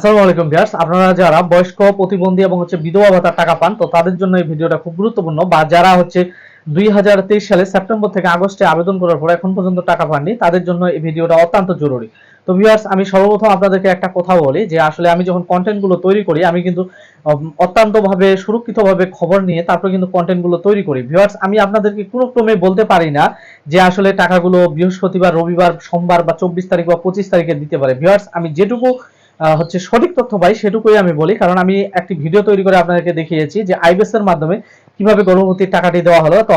আসসালামু আলাইকুম ভিউয়ার্স আপনারা যারা বয়স্ক, প্রতিবন্ধী এবং হচ্ছে বিধবা ভাতার টাকা পান, তো তাদের জন্য এই ভিডিওটা খুব গুরুত্বপূর্ণ। বা যারা হচ্ছে দুই হাজার তেইশ সালে সেপ্টেম্বর থেকে আগস্টে আবেদন করার পর এখন পর্যন্ত টাকা পাননি, তাদের জন্য এই ভিডিওটা অত্যন্ত জরুরি। তো ভিউয়ার্স আমি সর্বপ্রথম আপনাদেরকে একটা কথা বলি যে, আসলে আমি যখন কন্টেন্টগুলো তৈরি করি, আমি কিন্তু অত্যন্তভাবে সুরক্ষিতভাবে খবর নিয়ে তারপর কিন্তু কন্টেন্টগুলো তৈরি করি। ভিউয়ার্স আমি আপনাদেরকে কোনো ক্রমে বলতে পারি না যে, আসলে টাকাগুলো বৃহস্পতিবার, রবিবার, সোমবার বা চব্বিশ তারিখ বা পঁচিশ তারিখে দিতে পারে। ভিউয়ার্স আমি যেটুকু হচ্ছে সঠিক তথ্য পাই সেটুকুই আমি বলি, কারণ আমি একটি ভিডিও তৈরি করে আপনাদেরকে দেখিয়েছি যে আইবিএস এর মাধ্যমে কীভাবে গর্ভবতীর টাকাটি দেওয়া হলো। তো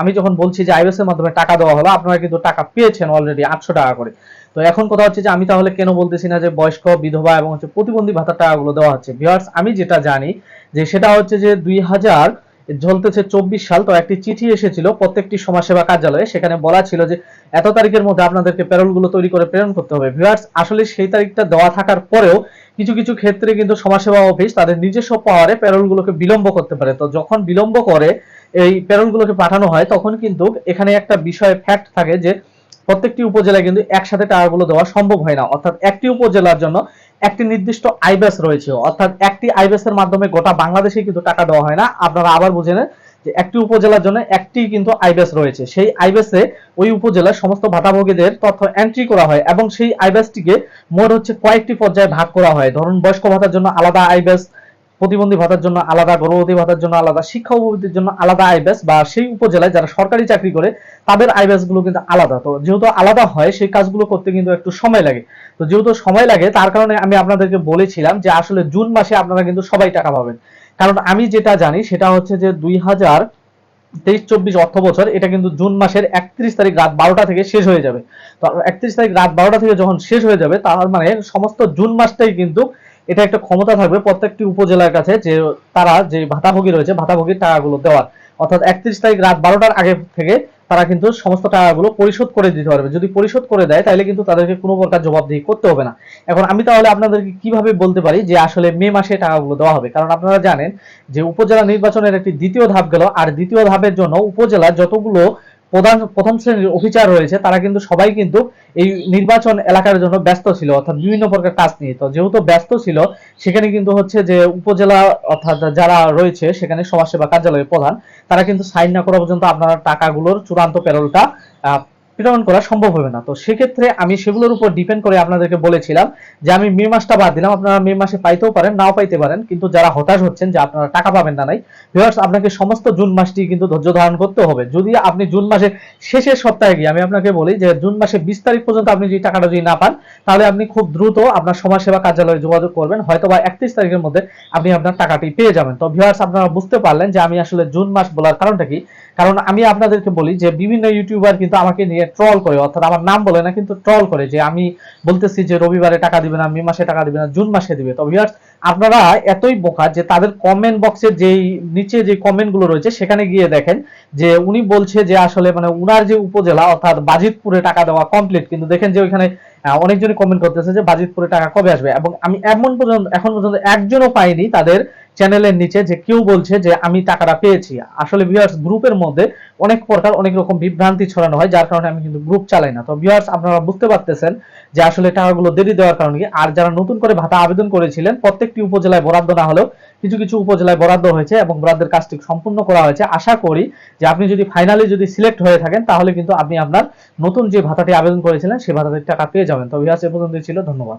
আমি যখন বলছি যে আইবিএস এর মাধ্যমে টাকা দেওয়া হলো, আপনারা কিন্তু টাকা পেয়েছেন অলরেডি আটশো টাকা করে। তো এখন কথা হচ্ছে যে আমি তাহলে কেন বলতেছি না যে বয়স্ক, বিধবা এবং হচ্ছে প্রতিবন্ধী ভাতার টাকাগুলো দেওয়া হচ্ছে? ভিউয়ার্স আমি যেটা জানি যে সেটা হচ্ছে যে দুই হাজার ঝলতেছে চব্বিশ সাল, তো একটি চিঠি এসেছিল প্রত্যেকটি সমাজসেবা কার্যালয়ে। সেখানে বলা ছিল যে, এত তারিখের মধ্যে আপনাদেরকে প্যারোলগুলো তৈরি করে প্রেরণ করতে হবে। ভিউয়ার্স, আসলে সেই তারিখটা দেওয়া থাকার পরেও কিছু কিছু ক্ষেত্রে কিন্তু সমাজসেবা অফিস তাদের নিজস্ব পাওয়ারে প্যারোলগুলোকে বিলম্ব করতে পারে। তো যখন বিলম্ব করে এই প্যারোলগুলোকে পাঠানো হয়, তখন কিন্তু এখানে একটা বিষয় ফ্যাক্ট থাকে যে, প্রত্যেকটি উপজেলায় কিন্তু একসাথে টাকাগুলো দেওয়া সম্ভব হয় না। অর্থাৎ একটি উপজেলার জন্য একটি নির্দিষ্ট আইবেস রয়েছে। অর্থাৎ একটি আইবেসের মাধ্যমে গোটা বাংলাদেশে কিন্তু টাকা দেওয়া হয় না। আপনারা আবার বুঝে নেন যে একটি উপজেলার জন্য একটি কিন্তু আইবেস রয়েছে। সেই আইবেসে ওই উপজেলার সমস্ত ভাতাভোগীদের তথ্য এন্ট্রি করা হয় এবং সেই আইবেসটিকে মোট হচ্ছে কয়েকটি পর্যায়ে ভাগ করা হয়। ধরুন বয়স্ক ভাতার জন্য আলাদা আইবেস প্রতিবন্ধী ভাতার জন্য আলাদা, গর্ভবতী ভাতার জন্য আলাদা, শিক্ষা উপবৃত্তির জন্য আলাদা আইবেস বা সেই উপজেলায় যারা সরকারি চাকরি করে, তাদের আইবেসগুলো কিন্তু আলাদা। তো যেহেতু আলাদা হয়, সেই কাজগুলো করতে কিন্তু একটু সময় লাগে। তো যেহেতু সময় লাগে, তার কারণে আমি আপনাদেরকে বলেছিলাম যে আসলে জুন মাসে আপনারা কিন্তু সবাই টাকা পাবেন। কারণ আমি যেটা জানি, সেটা হচ্ছে যে দুই হাজার তেইশ, চব্বিশ অর্থ বছর, এটা কিন্তু জুন মাসের একত্রিশ তারিখ রাত বারোটা থেকে শেষ হয়ে যাবে। তো একত্রিশ তারিখ রাত বারোটা থেকে যখন শেষ হয়ে যাবে, তার মানে সমস্ত জুন মাসটাই কিন্তু এটা একটা ক্ষমতা থাকবে প্রত্যেকটি উপজেলার কাছে যে তারা যে ভাতাভোগী রয়েছে, ভাতাভোগীর টাকাগুলো দেওয়ার। অর্থাৎ একত্রিশ তারিখ রাত বারোটার আগে থেকে তারা কিন্তু সমস্ত টাকাগুলো পরিশোধ করে দিতে পারবে। যদি পরিশোধ করে দেয়, তাহলে কিন্তু তাদেরকে কোনো প্রকার জবাবদিহি করতে হবে না। এখন আমি তাহলে আপনাদেরকে কীভাবে বলতে পারি যে আসলে মে মাসে টাকাগুলো দেওয়া হবে? কারণ আপনারা জানেন যে উপজেলা নির্বাচনের একটি দ্বিতীয় ধাপ গেল, আর দ্বিতীয় ধাপের জন্য উপজেলা যতগুলো প্রধান প্রথম শ্রেণির অফিসার রয়েছে তারা কিন্তু সবাই কিন্তু এই নির্বাচন এলাকার জন্য ব্যস্ত ছিল অর্থাৎ বিভিন্ন প্রকার কাজ নিয়ে। তো যেহেতু ব্যস্ত ছিল সেখানে কিন্তু হচ্ছে যে উপজেলা অর্থাৎ যারা রয়েছে সেখানে সমাজসেবা কার্যালয়ের প্রধান তারা কিন্তু সাইন না করা পর্যন্ত আপনারা টাকাগুলোর চূড়ান্ত প্যারোলটা আহ, প্রেরণ করা সম্ভব হবে না। তো সেক্ষেত্রে আমি সেগুলোর উপর ডিপেন্ড করে আপনাদেরকে বলেছিলাম যে আমি মে মাসটা বাদ দিলাম। আপনারা মে মাসে পাইতেও পারেন, নাও পাইতে পারেন। কিন্তু যারা হতাশ হচ্ছেন, যে আপনারা টাকা পাবেন না নাই ভিউয়ার্স আপনাকে সমস্ত জুন মাসটি কিন্তু ধৈর্য ধারণ করতে হবে। যদি আপনি জুন মাসের শেষের সপ্তাহে গিয়ে, আমি আপনাকে বলি যে জুন মাসে বিশ তারিখ পর্যন্ত আপনি যদি টাকাটা যদি না পান, তাহলে আপনি খুব দ্রুত আপনার সমাজসেবা কার্যালয়ে যোগাযোগ করবেন। হয়তো বা একত্রিশ তারিখের মধ্যে আপনি আপনার টাকাটি পেয়ে যাবেন। তো ভিউয়ার্স আপনারা বুঝতে পারলেন যে আমি আসলে জুন মাস বলার কারণটা কি? কারণ আমি আপনাদেরকে বলি যে বিভিন্ন ইউটিউবার কিন্তু আমাকে নিয়ে ট্রল করে, অর্থাৎ আমার নাম বলে না, কিন্তু ট্রল করে যে আমি বলতেছি যে রবিবারে টাকা দিবে না, মে মাসে টাকা দিবে না, জুন মাসে দিবে। তো ভিউয়ার্স আপনারা এতই বোকা যে তাদের কমেন্ট বক্সের যেই নিচে যে কমেন্টগুলো রয়েছে, সেখানে গিয়ে দেখেন যে উনি বলছে যে আসলে মানে উনার যে উপজেলা, অর্থাৎ বাজিতপুরে টাকা দেওয়া কমপ্লিট কিন্তু দেখেন যে ওইখানে অনেকজনই কমেন্ট করতেছে যে বাজিতপুরে টাকা কবে আসবে? এবং আমি এমন পর্যন্ত, এখন পর্যন্ত একজনও পাইনি তাদের চ্যানেলের নিচে যে কেউ বলছে যে আমি টাকাটা পেয়েছি। আসলে ভিউয়ার্স গ্রুপের মধ্যে অনেক প্রকার অনেক রকম বিভ্রান্তি ছড়ানো হয়, যার কারণে আমি কিন্তু গ্রুপ চালাই না। তো ভিউয়ার্স আপনারা বুঝতে পারতেছেন যে আসলে টাকাগুলো দেরি দেওয়ার কারণে আর যারা নতুন করে ভাতা আবেদন করেছিলেন, প্রত্যেকটি উপজেলায় বরাদ্দ না হলেও কিছু কিছু উপজেলায় বরাদ্দ হয়েছে এবং বরাদ্দের কাজটি সম্পূর্ণ করা হয়েছে। আশা করি যে আপনি যদি ফাইনালি যদি সিলেক্ট হয়ে থাকেন, তাহলে কিন্তু আপনি আপনার নতুন যে ভাতাটি আবেদন করেছিলেন সেই ভাতাটির টাকা পেয়ে যাবেন। তবে ভিউয়ার্স এ পর্যন্ত ছিল। ধন্যবাদ।